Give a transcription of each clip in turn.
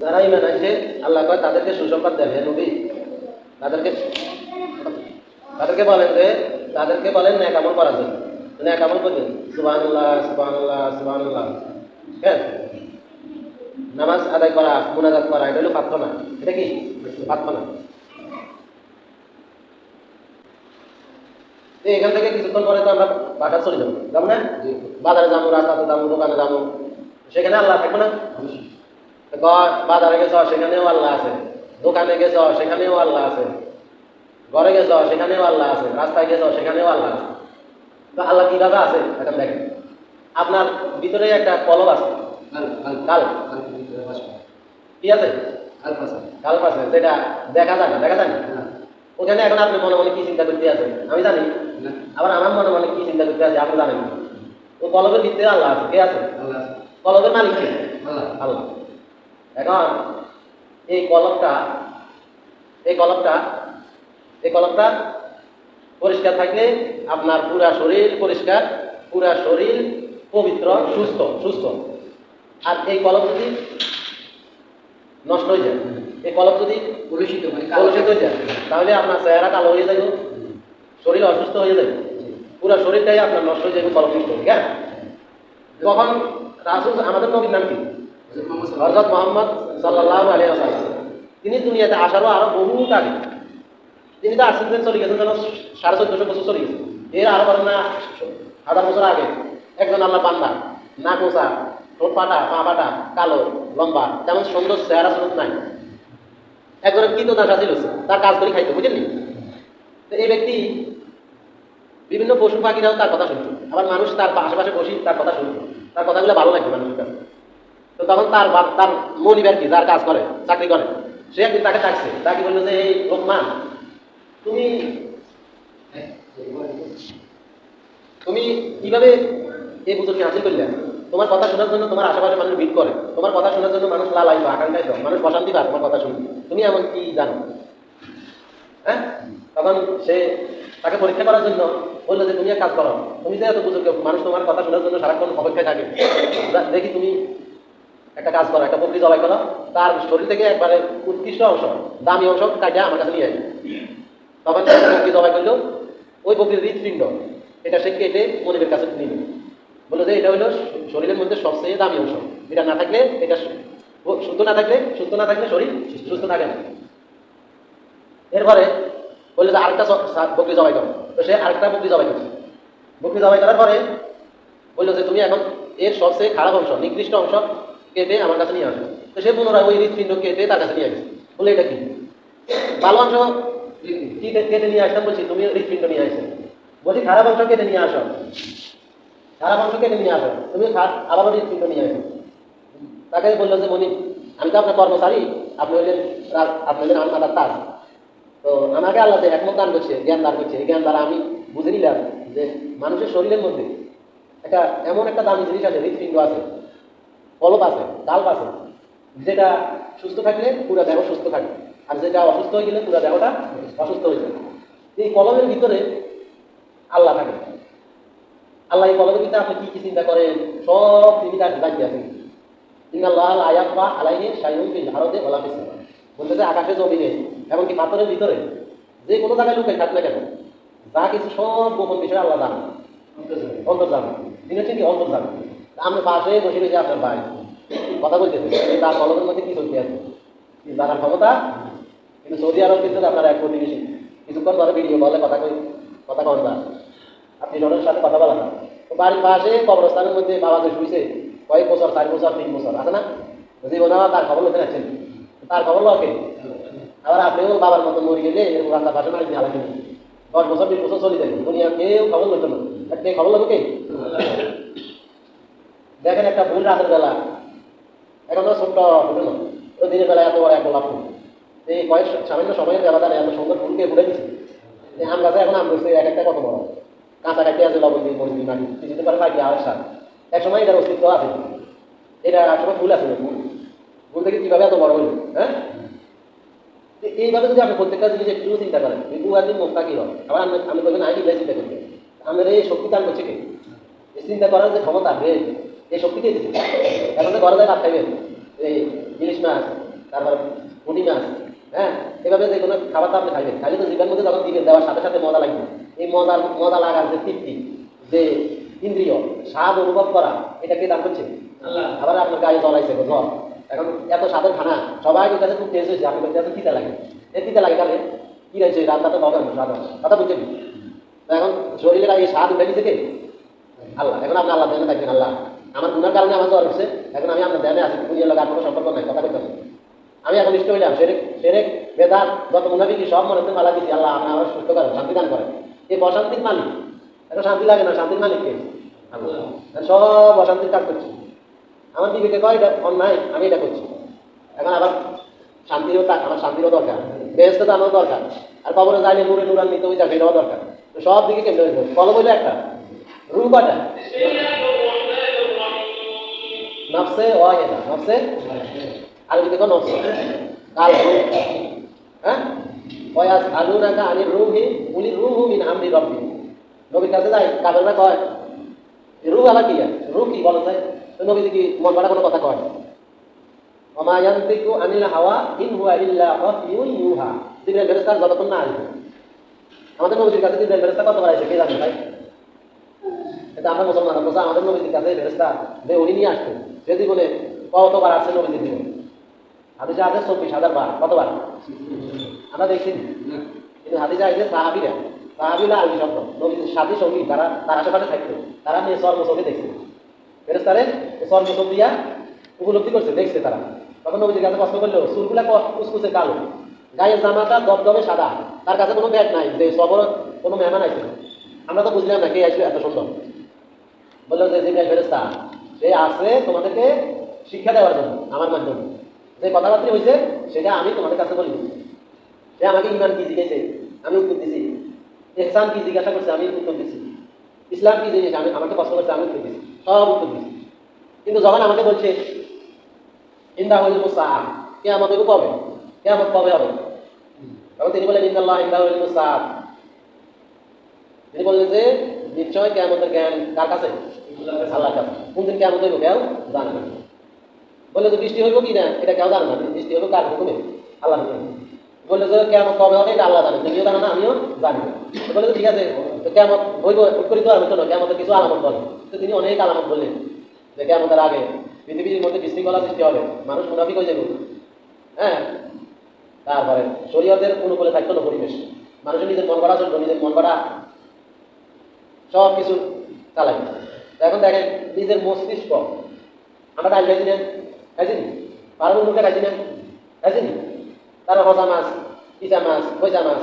যারা ইমান আছে আল্লাহ কয় তাদেরকে সুসংবাদ হে নবী। তাদেরকে তাদেরকে বলেন যে তাদেরকে বলেন ন্যাক আমল করার জন্য। ন্যাক আমল করবেন। সুবহানাল্লাহ সুবহানাল্লাহ সুবহানাল্লাহ। হ্যাঁ? নামাজ আদায় করা মুনাজাত করা এটা হলো প্রার্থনা। এটা কি? প্রার্থনা। এখান থেকে কিছুক্ষণ পরে তো আমরা বাজার চলে যাব। যাব না? বাজারে যাব রাস্তাতে যাব দোকানে যাব। সেখানে আল্লাহ থাকবে না? বাজারে গেছ সেখানেও আল্লাহ আছে। দোকানে গেছ সেখানেও আল্লাহ আছে। ঘরে গেছ সেখানেও আল্লাহ আছে। রাস্তায় গেছ সেখানেও আল্লাহ আছে। তো আল্লাহ কীভাবে আছে? এখন দেখেন। আপনার ভিতরে একটা কলব আছে। কাল কি আছে? কাল আছে যেটা দেখা যায় না দেখা যায় না? ওখানে এখন আপনি মনে মনে কি চিন্তা করতে আছেন? আমি জানি। আবার আমার মনে মনে কি চিন্তা করতে আছে আপনি জানেন ও কলবের ভিতরে আল্লাহ আছে কে আছে? কলবের মালিক কে? আল্লাহ। এখন এই কলমটা এই কলমটা এই কলমটা পরিষ্কার থাকলে আপনার পুরা শরীর পরিষ্কার পুরা শরীর পবিত্র সুস্থ সুস্থ। আর এই কলম যদি নষ্ট হয়ে যায় এই কলম যদি কলুষিত মানে কলুষিত হয়ে যায় তাহলে আপনার চেহারা কালো হয়ে যাবে শরীর অসুস্থ হয়ে যাবে পুরো শরীরটাই আপনার নষ্ট হয়ে যাবে কলম নষ্ট হয়ে হ্যাঁ? তখন রাসুল আমাদের নবীর নাম কি? হজরত মোহাম্মদ সাল্লাহ আলিয়া তিনি দুনিয়াতে আসারও আরও বহুত আগে তিনি তো আসছিলেন চলে গেছেন যেন সাড়ে চোদ্দশো বছর চলে গেছে। এর আরও বলেন না হাজার বছর আগে একজন আল্লাহ পান্না না কোসা ঠোঁট পাটা পা পাটা কালো, লম্বা, তেমন সুন্দর চেহারা সুরত নাই। একজনের কৃত দাসা ছিল তার কাজ করে খাইতো বুঝলেন তো এই ব্যক্তি বিভিন্ন পশু পাখিরাও তার কথা শুনতো। আবার মানুষ তার আশেপাশে বসি তার কথা শুনতো। তার কথাগুলো ভালো লাগতো মানুষের কাছে। তো তখন তার তার মনিবার কি, যার কাজ করে, চাকরি করে, সে একদিন তাকে ডাকছে তাকে বলল যে, এই লোকমান, তুমি তুমি কীভাবে এই বুঝুরকে হাসিল করলে? তোমার কথা শোনার জন্য তোমার আশেপাশে মানুষ ভিড় করে, তোমার কথা শোনার জন্য মানুষ লালাই বা আকাঙ্ক্ষায় তো মানুষ প্রশান্তি পায় তোমার কথা শুনে তুমি এমন কি জানো? হ্যাঁ? তখন সে তাকে পরীক্ষা করার জন্য বলল যে, তুমি এক কাজ করো, তুমি যে এত মানুষ তোমার কথা শোনার জন্য সারাক্ষণ অপেক্ষায় থাকে দেখি তুমি একটা কাজ করো, একটা বকরি জবাই করো, তার শরীর থেকে একবারে উৎকৃষ্ট অংশ, দামি অংশ কাটিয়ে আমার কাছে নিয়ে আসবে তখন বকরি জবাই করল, ওই বকরির হৃৎপিণ্ড, এটা সে কেটে মনিবের কাছে নিল। বলল যে, এটা হলো শরীরের মধ্যে সবচেয়ে দামি অংশ। এটা না থাকলে এটা শুদ্ধ না থাকলে সুস্থ না থাকলে শরীর সুস্থ থাকে না। এরপরে বলল যে, আরেকটা বকরি জবাই করো। তো সে আরেকটা বকরি জবাই করছে। বকরি জবাই করার পরে বলল যে, তুমি এখন এর সবচেয়ে খারাপ অংশ, নিকৃষ্ট অংশ কেটে আমার কাছে নিয়ে আসো তো সে পুনরায় ওই হৃৎপিণ্ড কেটে তার কাছে নিয়ে আসবে বলে এটা কি? ভালো অংশ কেটে নিয়ে আসতাম বলছি, তুমি হৃৎপিণ্ড নিয়ে আসো বলছি, খারাপ অংশ কেটে নিয়ে আসো। খারাপ অংশ কেটে নিয়ে আসো। তুমি আবারও হৃৎপিণ্ড নিয়ে আসো তাকে বলল যে মনি আমি তো আপনার কর্মচারী, আপনি হলেন আপনি হলেন আমার তাজ তো আমাকে আল্লাহ একমত দান করছে, জ্ঞান দান করছে, এই জ্ঞান দ্বারা আমি বুঝে নিলাম যে মানুষের শরীরের মধ্যে একটা এমন একটা দামি জিনিস আছে, হৃৎপিণ্ড আছে। কলপ আছে কাল্প আছে যেটা সুস্থ থাকলে পুরো দেহ সুস্থ থাকে আর যেটা অসুস্থ হয়ে গেলে পুরো দেহটা অসুস্থ হয়ে যায় এই কলমের ভিতরে আল্লাহ থাকে। আল্লাহ এই কলমের ভিতরে আপনি কি কি চিন্তা করেন? সব তিনি তার দায়িত্বে আছেন। ইন্নাল্লাহ আয়াব্বা আলাইহি শাইউন ফিল আরদে ওয়ালা ফিস সামা বলতে যে আকাশে জমিনে এমনকি পাথরের ভিতরে যে কোনো জায়গায় লুকাই থাক না কেন, যা কিছু সব গোপন বিষয় আল্লাহ জানেন। অন্তর্জান তিনি হচ্ছেন কি অন্তর্জান আমরা পাশে বসে রয়েছে আপনার ভাই। কথা বলতেছে। তার কলমের মধ্যে কি চলতে আছে? জানার ক্ষমতা কিন্তু সৌদি আরব কিন্তু আপনার এক প্রতিবেশী। কিছুক্ষণ পরে ভিডিও বলে কথা কই, কথা কন না আপনি জনের সাথে কথা বলা না তো বাড়ির পাশে কবরস্থানের মধ্যে বাবা যে শুয়েছে কয়েক বছর, চার বছর, তিন বছর, আছে না? যদি ওনারা তার খবর লোকে আছেন তার খবর লোকে আবার আপনিও বাবার মতো মরে গেলে রাস্তা পাশে মারি হালাকি দশ বছর, বিশ বছর চলে যাবে দুনিয়া কেউ খবর লোক কে খবর লোক দেখেন একটা ভুল রাতের বেলা। এখন তো ছোট্ট ফুটে না ওই দিনের বেলা এত বড় এক গোলাপ ফুল। এই কয়েক সামান্য সময়ের ব্যবধানে এত সুন্দর ফুলকে ফুলে দিচ্ছে আম গাছে এখন আম ধরছে, এক একটা কত বড়? কাঁচা কাটি আছে, লবণ দিয়ে মরিচ দিয়ে মাটি কিছুদিন পরে পাখি আবার সার এক সময় এটার অস্তিত্ব আছে। এটা এক সময় ফুল আছে ফুল ফুল থেকে কীভাবে এত বড় হইল হ্যাঁ? এইভাবে যদি আপনি প্রত্যেকটা জিনিস একটু চিন্তা করেন কিন্তু একদিন মুক্তা কি হবে? আবার আমি আমি বলবেন, আই চিন্তা করবেন আমাদের এই শক্তি দান করছে কে চিন্তা করার যে ক্ষমতা, রে। এই শক্তিকে দিচ্ছে এখন তো ঘরে যায় ভাত খাইবেন এই ইলিশ মাছ তারপরে পুঁটি মাছ হ্যাঁ? এভাবে যে কোনো খাবার তো আপনি খাইবেন। খাইলে তো জীবের মধ্যে যখন দিবেন দেওয়ার সাথে সাথে মজা লাগবে। এই মজার মজা লাগার যে তৃপ্তি যে ইন্দ্রিয় স্বাদ অনুভব করা এটা কে দান করছে? আল্লাহ। আবার আপনার গায়ে জ্বলাইছে গো জ্বর এখন এত স্বাদের খানা সবাই কাছে খুব টেস্ট হয়েছে। আপনার কাছে এত তিতা লাগে। এই তিতা লাগে কারণে কি রয়েছে? রান্না তো ভগবান স্বাদ। কথা বুঝছেন? এখন শরীরের আগে স্বাদ উঠে দিচ্ছে কে? আল্লাহ। এখন আপনি আল্লাহ থাকবেন আল্লাহ। আমার গুণার কারণে আমার জ্বর এখন আমি আপনার দেনে আছি পুজোর লাগে কোনো সম্পর্ক নাই, কথা বলতে আমি এখন ইষ্ট হইলাম, সেরেক সেরেক, বেদাত, যত মুনাফিকি সব মনে হচ্ছে মালা দিচ্ছি আল্লাহ আপনি আমার সুস্থ করেন, শান্তি দান করেন। এই অশান্তির মালিক এখন শান্তি লাগে না, শান্তির মালিক কে? সব অশান্তির কাজ করছি। আমার বিবেকে কয় এটা অন্যায়, আমি এটা করছি। এখন আবার শান্তিরও তা আমার শান্তিরও দরকার বেহেস্তে আমারও দরকার, আর কবরে যাইলে নূরে নুরান নিতে যাবে, এটাও দরকার। সব দিকে হইব কলম হইল একটা রু কটা নফসে ওয়াহেদা নফসে? আরবি দেখো নফসে? কাল রু হ্যাঁ? ওয়াস আলুনাকা আনির রুহি, উলি রুহু মিন আমরি রব্বি। নবীর কাছে যাই কাবেলরা কয় রু আবার কি আর? রু কি বলো তাই তো নবী কি মন করা কোনো কথা কয়? ওমা ইয়ান্তিকু আনিল হাওয়া, ইন হুয়া ইল্লা ওয়াহয়ুন ইউহা। জিবরাইল ফেরেশতা যতক্ষণ না আসবে। আমাদের নবীর কাছে জিবরাইল ফেরেশতা কতবার আসে, কে জানে ভাই? এটা আমরা মুসলমান আমরা আমাদের নবীর কাছে ফেরেশতা, যে উনি নিয়ে আসতেন। সে জীবনে কতবার আসছে নবীর জীবনে হাদিসে আছে চব্বিশ হাজার বার কতবার? আমরা দেখছি কিন্তু হাদিসে আছে সাহাবিরা সাহাবিরা আলী শব্দ। নবীর সাথী সঙ্গী তারা তার আশেপাশে থাকতো। তারা নিয়ে স্বর্ণ চোখে দেখছে। ফেরেস্তারে স্বর্ণ চোখ দিয়া উপলব্ধি করছে দেখছে তারা। তখন নবীজির কাছে প্রশ্ন করল চুলগুলা কুচকুচে কালো। গায়ের জামাটা দবদবে সাদা। তার কাছে কোনো ব্যাগ নাই যে সবর কোনো মেহমান আইছে। আমরা তো বুঝলাম না কে আসবে এত সুন্দর। বলল যে ফেরেস্তা সে আসে তোমাদেরকে শিক্ষা দেওয়ার জন্য, আমার মাধ্যমে। যে কথাবার্তা হয়েছে, সেটা আমি তোমাদের কাছে বলি। সে আমাকে ইমান কি জিজ্ঞেসে? আমি উত্তর দিছি। এহসান কি জিজ্ঞাসা করছে, আমি উত্তর দিছি। ইসলাম কি জিনিস আমি আমাকে প্রশ্ন করছে, আমি উত্তর দিছি। সব উত্তর দিছি। কিন্তু যখন আমাকে বলছে ইন্দা হইল মুসাহ কে আমাদের কবে কে আমার কবে হবে? তখন তিনি বলেন ইন্দাল্লাহ ইন্দা হইল মুসাহ তিনি বললেন যে নিশ্চয় কে আমাদের জ্ঞান কার কাছে? আল্লাহর কাছে। কোন দিন কে আমাদের কেউ জানে না। বললে যে বৃষ্টি হইব কি না, এটা কেউ জানে না। বৃষ্টি হইব কার হুকুমে? আল্লাহ হুকুমে। বললে যে কেমন কবে হবে, এটা আল্লাহ জানে। তুমিও জানো না, আমিও জানি বলে ঠিক আছে, তো কেমন হইব উৎকরিত আর হইতো না কেমন কিছু আলামত বলে। তো তিনি অনেক আলামত বললেন যে কেমতের আগে পৃথিবীর মধ্যে বিশৃঙ্খলা সৃষ্টি হবে। মানুষ মুনাফিক হয়ে যাবে। হ্যাঁ? তারপরে শরীয়তের অনুকূলে থাকতো না পরিবেশ। মানুষের নিজের মন করা চলতো নিজের মন করা সব কিছু চালাই এখন দেখেন নিজের মস্তিষ্ক। আমরা ডাল খাইছি না? খাইছি নি? পারব মুখে খাইছি না? খাইছি নি? তারপর হসা মাছ পিসা মাছ পয়সা মাছ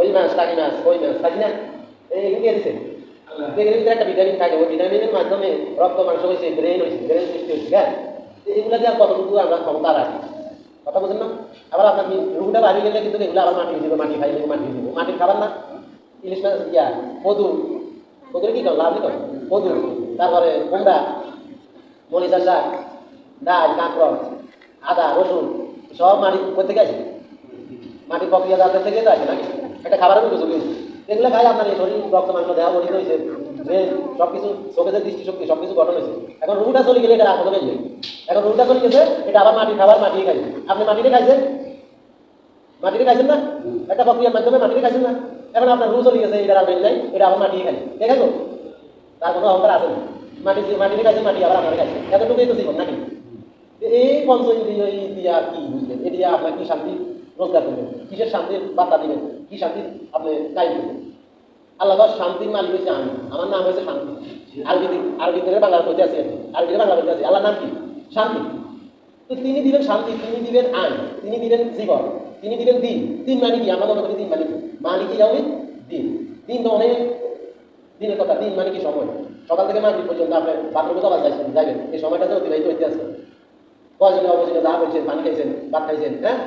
ওই মাছ টাকি মাছ ওই মাছ খাইছি না? এই কে দিছে? এগুলোর ভিতরে একটা ভিটামিন থাকে। ওই ভিটামিনের মাধ্যমে রক্ত মাংস হয়েছে ব্রেন হয়েছে ব্রেন সৃষ্টি হয়েছে হ্যাঁ? এগুলো দিয়ে কতটুকু আমরা ক্ষমতা রাখি? কথা বুঝেন না? আবার আপনার রুমটা বাড়ি গেলে কিন্তু এগুলো আবার মাটি দিব মাটি খাইলে মাটি দিব মাটির খাবার না? ইলিশ মাছ ইয়া মধু মধুর কি করো লাভ করো মধু তারপরে কুমড়া মরিচা শাক ডাল, কাঁকড়, আদা, রসুন, সব মাটি করতে গেছে। মাটির প্রক্রিয়া যাতে থেকে তো আছে নাকি? একটা খাবারের মতো চলে এগুলো খাই আপনার এই শরীর, রক্ত, মাংস দেওয়া বলিত হয়েছে সব কিছু চোখের দৃষ্টিশক্তি সব কিছু গঠন হয়েছে এখন রুটা চলে গেলে এটা রাখতে গেছে এখন রুটা চলে গেছে, এটা আবার মাটির খাবার মাটিয়ে খাইছে। আপনি মাটিতে খাইছেন? মাটিতে খাইছেন না? একটা প্রক্রিয়ার মাধ্যমে মাটিতে খাইছেন না? এখন আপনার রু চলে গেছে এটা বেল নাই, এটা আবার মাটি খাই ঠিক আছে তার কোনো অহংকার আছে মাটি মাটিতে খাইছে মাটি, আবার আপনার খাইছে এতটুকুই তো জীবন, নাকি? এই পঞ্চ ইন্দ্রিয় দিয়া কি বুঝলেন? এ দিয়া আপনার কি শান্তি রোজগার করবেন? কিসের শান্তির বার্তা দিবেন? কি শান্তি আপনি গাইড করবেন? আল্লাহ তার শান্তির মালিক হয়েছে আমি। আমার নাম হয়েছে শান্তি। আরবি আরবিতে বাংলা বলতে আছে। আরবিতে বাংলা বলতে আছি। আল্লাহর নাম কি? শান্তি। তো তিনি দিবেন শান্তি, তিনি দিবেন আইন, তিনি দিবেন জীবন, তিনি দিবেন দিন। তিন মানে কি আমরা মনে করি? দিন মানে কি মানে কি যাবে দিন। দিন তো অনেক দিনের কথা, দিন মানে কি সময়। সকাল থেকে মাগরিব পর্যন্ত আপনার বাথরুমে কবার যাইছেন যাবেন এই সময়টাতে অতিবাহিত হইতে আছে কজনে অবজনে যা করছেন, পানি খাইছেন, ভাত খাইছেন হ্যাঁ?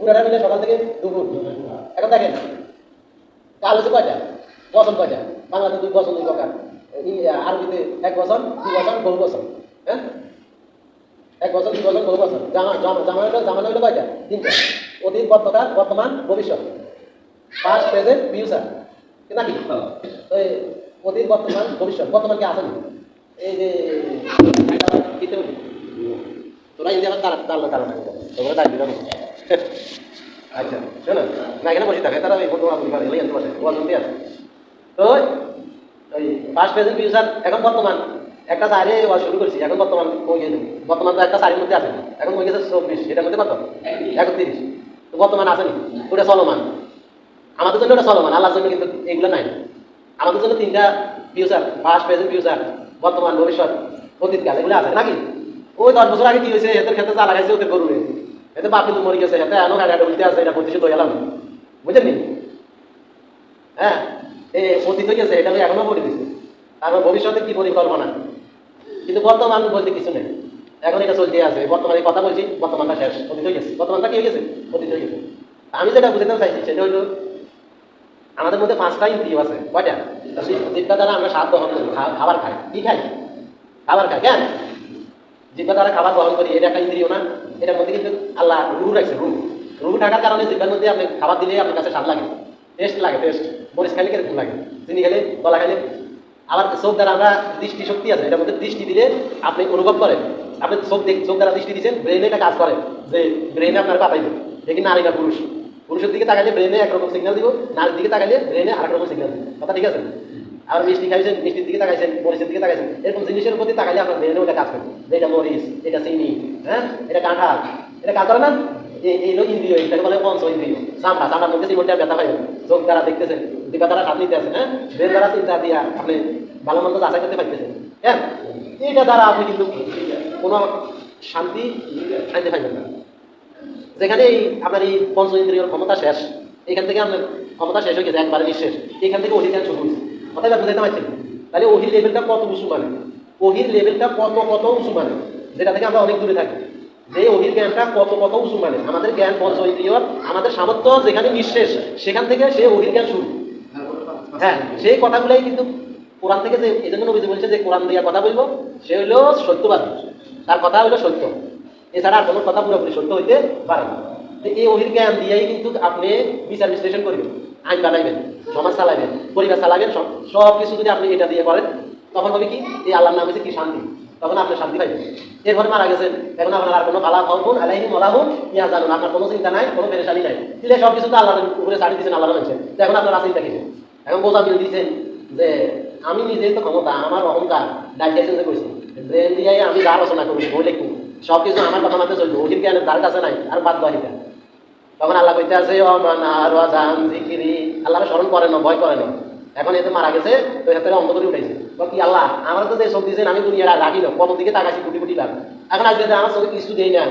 পুরাটা মিলে সকাল থেকে দুপুর। এখন দেখেন, কাল হচ্ছে কয়টা? বছর কয়টা? বাংলাতে দুই বছর দুই প্রকার। আরবিতে এক বছর দুই বছর বহু বছর হ্যাঁ? এক বছর দুই বছর বহু বছর জামা জামা জামা হইল কয়টা? তিনটা। অতীত বর্তমান বর্তমান, ভবিষ্যৎ। পাস্ট প্রেজেন্ট ফিউচার নাকি তো অতীত বর্তমান ভবিষ্যৎ বর্তমান কি আছে? না? এই যে দিতে তোরা ইন্ডিয়া তারা তারা না তোমরা তাই দিলাম আচ্ছা শোনো। না এখানে বসে থাকে তারা এই ফটো আপনি পারে এলাই বসে ও আনতে আছে তো ওই ফার্স্ট প্রেজেন্ট ফিউচার এখন বর্তমান। একটা ওয়াজ শুরু করছি এখন বর্তমান কই গেছে বর্তমান তো একটা সাইডের মধ্যে আছে। এখন কই গেছে চব্বিশ এটার মধ্যে কত? একত্রিশ। তো বর্তমান আসেনি ওটা চলমান। আমাদের জন্য ওটা চলমান, আল্লাহর জন্য কিন্তু এগুলো নাই। আমাদের জন্য তিনটা ফিউচার ফার্স্ট প্রেজেন্ট ফিউচার বর্তমান, ভবিষ্যৎ, অতীতকাল, এগুলো আছে, নাকি? ওই দশ বছর আগে কি হয়েছে, এদের ক্ষেত্রে যা লাগাইছে ওদের গরুরে। এতে বাপ কিন্তু মরে গেছে, এতে এনো গাড়ি উল্টে আছে, এটা প্রতিশোধ হয়ে গেলাম বুঝলেন হ্যাঁ? এই অতীত হয়ে গেছে, এটা এখনও বলে দিচ্ছি তারপর ভবিষ্যতে কি পরিকল্পনা? কিন্তু বর্তমান বলতে কিছু নেই। এখন এটা চলতে আছে। বর্তমানে কথা বলছি, বর্তমানটা শেষ। অতীত হয়ে গেছে। বর্তমানটা কি হয়ে গেছে? অতীত হয়ে গেছে। আমি যেটা বুঝতে চাইছি, সেটা হলো আমাদের মধ্যে পাঁচটা ইন্দ্রিয় আছে, কয়টা? জিজ্ঞা দ্বারা আমরা স্বাদ গ্রহণ করি খাবার খাই। কি খাই? খাবার খাই, কেন? জিজ্ঞা দ্বারা খাবার গ্রহণ করি, এটা একটা ইন্দ্রিয় না? এটার মধ্যে কিন্তু আল্লাহ রু রাখছে রু রু থাকার কারণে জিজ্ঞার মধ্যে আপনি খাবার দিলে আপনার কাছে স্বাদ লাগে টেস্ট লাগে টেস্ট মরিচ খাইলে কীরকম লাগে, চিনি খেলে কলা খাইলে। আবার চোখ দ্বারা আমরা দৃষ্টি শক্তি আছে, এটার মধ্যে দৃষ্টি দিলে আপনি অনুভব করেন। আপনি চোখ দেখ চোখ দ্বারা দৃষ্টি দিচ্ছেন ব্রেনে এটা কাজ করে, যে ব্রেনে আপনার পাঠাইবে দেখি নারী না পুরুষ। পুরুষের দিকে তাকাইলে ব্রেনে একরকম সিগন্যাল দিব নারীর দিকে তাকাইলে ব্রেনে আরেক রকম সিগন্যাল দিব। কথা ঠিক আছে? আর মিষ্টি খাইছেন মিষ্টির দিকে তাকাইছেন মরিচের দিকে তাকাইছেন এরকম জিনিসের প্রতি তাকাইলে আপনার ব্রেনে ওটা কাজ করে যে এটা মরিচ এটা চিনি হ্যাঁ? এটা কাঁঠাল এটা কাজ করে না? এই ইন্দ্রিয় এটাকে বলে পঞ্চ ইন্দ্রিয়। চামড়া চামড়ার মধ্যে ব্যথা হয়। চোখ দ্বারা দেখতেছেন দিকা দ্বারা হাত নিতে আছেন হ্যাঁ? ব্রেন দ্বারা চিন্তা দিয়া আপনি ভালো মন্দ যাচাই করতে পারতেছেন হ্যাঁ? এটা দ্বারা আপনি কিন্তু কোনো শান্তি খাইতে পারবেন না। যেখানে এই আপনার এই পঞ্চ ইন্দ্রিয়র ক্ষমতা শেষ, এখান থেকে আপনার ক্ষমতা শেষ হয়ে গেছে, একবারে নিঃশেষ। এখান থেকে অধিকার শুরু হয়েছে। কথাই বুঝতে পারছেন তাহলে ওহির লেভেলটা কত উঁচু মানে ওহির লেভেলটা কত কত উঁচু মানে যেটা থেকে আমরা অনেক দূরে থাকি। যে ওহির জ্ঞানটা কত কত উঁচু মানে আমাদের জ্ঞান পঞ্চ ইন্দ্রিয়র আমাদের সামর্থ্য যেখানে নিঃশেষ, সেখান থেকে সে ওহির জ্ঞান শুরু। হ্যাঁ সেই কথাগুলোই কিন্তু কোরআন থেকে যে, এই জন্য বলছে যে, কোরআন দিয়ে কথা বলব, সে হইল সত্যবাদী। তার কথা হলো সত্য। এছাড়া আর কোনো কথা পুরোপুরি সত্য হইতে পারে তো এই অহির জ্ঞান দিয়েই কিন্তু আপনি বিচার বিশ্লেষণ করবেন, আইন বানাইবেন, সমাজ চালাবেন পরিবার চালাবেন, সব সব কিছু যদি আপনি এটা দিয়ে করেন, তখন হবে কি? এই আল্লাহর নাম হচ্ছে কি শান্তি, তখন আপনি শান্তি পাইবেন। এরপরে মারা গেছেন, এখন আপনার আর কোনো পালা খাওয়ান আলাইহি মলাহুন ইয়া জানুন আপনার কোনো চিন্তা নাই, কোনো পেরেশানি নাই। দিলে সব কিছু তো আল্লাহর উপরে ছাড়ি দিয়েছেন, আল্লাহর মানছেন তো এখন আপনার চিন্তা কিছু এখন বোঝা মিল দিয়েছেন যে আমি নিজেই তো ক্ষমতা, আমার অহংকার ডাইজেশন করেছি ব্রেন দিয়ে আমি যা আলোচনা করি, বই লিখব। সব কিছু আমার কথা মাতে চলবো। ওহির জ্ঞান তার কাছে নাই, আর বাদ দহিটা তখন আল্লাহ কইতে আছে আল্লাহর স্মরণ করে না, ভয় করে না। এখন এতে মারা গেছে, তো হাতে অন্ধ করে উঠেছে। কি, আল্লাহ, আমার তো যে চোখ দিয়েছেন, আমি দুনিয়া রাখি না। কত দিকে তাকাইছি কোটি কোটি লাখ এখন আজকে আমার চোখে কিছু দেই না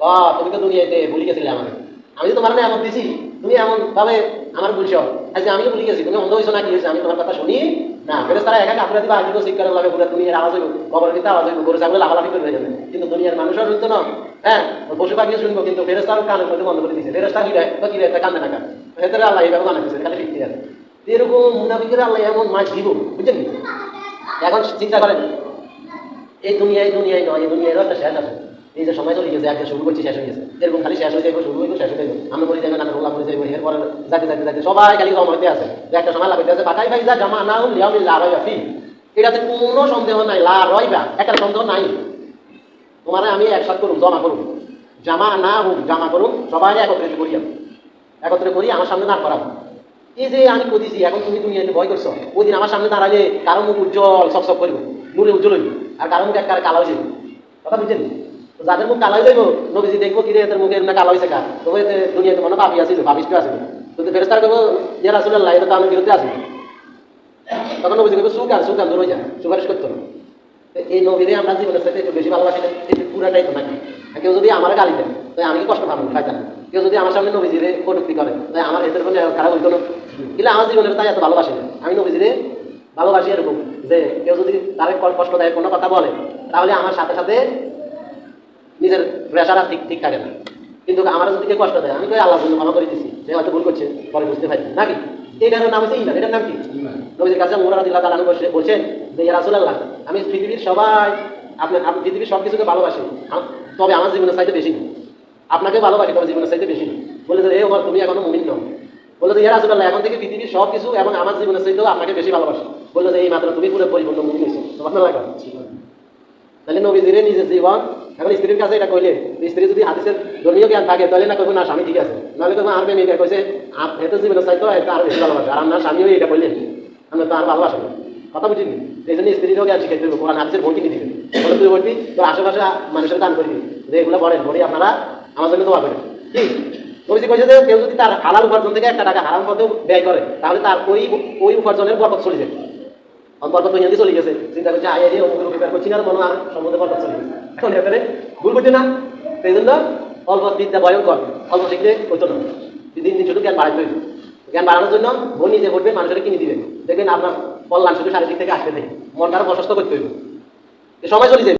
ও তুমি তো দুনিয়াতে ভুলে গেছিলে আমাকে। আমি তো তোমার না এমন দিছি, তুমি এমন ভাবে আমার বলছ আজকে আমিও ভুলে গেছি, তুমি অন্ধ হয়েছো না, কি হয়েছে আমি তোমার কথা শুনি না ফেরেস তারা একা কাপড়ে দিবা আজকে শিক্ষা লাগে পুরো দুনিয়ার আওয়াজ হইব খবর দিতে আওয়াজ হইব, গরু ছাগল লাফালাফি করে যাবে। কিন্তু দুনিয়ার মানুষও শুনতো না হ্যাঁ পশু পাখিও শুনব, কিন্তু ফেরেস তার কানের মধ্যে বন্ধ করে দিয়েছে ফেরেস তার কি দেয় বা কি দেয় কান্দে না কান। ভেতরে আল্লাহ এইভাবে বানাইছে খালি ফিরতে আছে এরকম মুনাফিকের আল্লাহ এমন মাছ দিব বুঝলেন এখন চিন্তা করেন, এই দুনিয়ায় দুনিয়ায় নয়, এই দুনিয়ারও একটা শেষ আছে। যে সময় চলে গেছে আজকে শুরু করছি, শেষ হয়ে গেছে। এরকম খালি শেষ হয়ে যাবে শুরু হয়ে শেষ হয়ে যাবে আমরা বলি যাবে নানা রোলা বলে যাবে এরপরে যাতে যাতে যাতে সবাই খালি জমাতে আছে। একটা সময় লাগতে আছে বাটাই ভাই যা জামা না হল লিয়াও লা রয় ফি। এটাতে কোনো সন্দেহ নাই, লা রয়বা একটা সন্দেহ নাই। তোমার আমি একসাথে করুন জমা করুন জামা না হোক জামা করুন সবাই একত্রিত করি আমি একত্রে করি আমার সামনে দাঁড় করাবো এই যে আমি কদিছি এখন তুমি দুনিয়াতে ভয় করছ, ওই দিন আমার সামনে দাঁড়ালে কারও মুখ উজ্জ্বল সব সব করব, নূরে উজ্জ্বল হইব, আর কারও মুখ একবার কালো হয়ে যাবে কথা বুঝছেন? তো যাদের মুখ কালাই হয়ে নবীজি দেখব কি রে এদের মুখে না কালো হয়েছে কার তো এতে দুনিয়াতে মনে পাপি আসিল, পাপিষ্ট আসিল। কিন্তু ফেরেস্তার করব ইয়া রাসুল্লাহ এটা তো আমার বিরুদ্ধে আসিল। তখন নবীজি করব সুগার সুগার দূর হয়ে যায় সুপারিশ করতো এই নবীরে আমরা জীবনের সাথে একটু বেশি ভালোবাসি না এই পুরাটাই তো নাকি আর কেউ যদি আমার গালি দেয়, তাই আমি কষ্ট পাবো? খাইতাম কেউ যদি আমার সামনে নবীজিরে কটুক্তি করে, তাই আমার এদের কোনো খারাপ হইতো না। কিন্তু আমার জীবনের তাই এত ভালোবাসি না। আমি নবীজিরে ভালোবাসি এরকম যে, কেউ যদি তার কষ্ট দেয়, কোনো কথা বলে, তাহলে আমার সাথে সাথে নিজের প্রেশার আর ঠিক ঠিক থাকে না। কিন্তু আমার যদি কষ্ট দেয় আমি তো আল্লাহর জন্য ক্ষমা করে দিচ্ছি সে হয়তো ভুল করছে পরে বুঝতে পারি নাকি? এইটার নাম হচ্ছে ইমান এটার নাম কি? নবীজির কাছে মোরা দিল্লাহ তালানু বলছেন যে রাসূলুল্লাহ আমি পৃথিবীর সবাই আপনার আপনি পৃথিবীর সব কিছুকে ভালোবাসি তবে আমার জীবনের চাইতে বেশি। আপনাকে ভালোবাসি তবে জীবনের চাইতে বেশি। বলে যে এ ওমর তুমি এখনও মুমিন নও। বলে যে ইয়া রাসূলুল্লাহ এখন থেকে পৃথিবীর সব কিছু এবং আমার জীবনের চাইতেও আপনাকে বেশি ভালোবাসি। বলল যে এই মাত্র তুমি পুরো পরিপূর্ণ মুমিন হয়েছো। তোমার লাগা তাহলে নবীজিরে নিজের জীবন, এখন স্ত্রীর কাছে এটা কইলে, স্ত্রী যদি হাদিসের ধর্মীয় জ্ঞান থাকে, তাহলে না কইবো, না, স্বামী ঠিক আছে। নাহলে কইবো, আর প্রেমিকা। কইছে হেতে জীবনে চাইতো এটা আর বেশি ভালোবাসে। আর আপনার স্বামীও এটা কইলেন আমরা তো আর ভালোবাসেন কথা বুঝিনি? এই জন্য স্ত্রীরও জ্ঞান শিখাইতে হবে কোরআন বই কিনে দিবেন বলে তুই বলবি তোর আশেপাশে মানুষের দান করবি যে এগুলো বলেন বলি আপনারা আমার জন্য দোয়া করেন। কি? নবীজি কইছে যে, কেউ যদি তার হালাল উপার্জন থেকে একটা টাকা হারাম পথেও ব্যয় করে, তাহলে তার ওই ওই উপার্জনের বরকত চলে যায়। চলে গেছে। চিন্তা করছে করছি না মনে আর সম্বন্ধে চলে গেছে। ভুল করছে না। সেই জন্য অল্প বিদ্যা ভয়ঙ্কর অল্প শিখলে হইতো না। দিন দিন শুধু জ্ঞান বাড়াইতে হইবে জ্ঞান বাড়ানোর জন্য বোন নিজে করবে, মানুষের কিনে দিবে। দেখবেন আপনার কল্যাণ শুধু শারীরিক থেকে আসবে থেকে মনটা প্রশস্ত করতে হইবে। সময় চলে যাবে।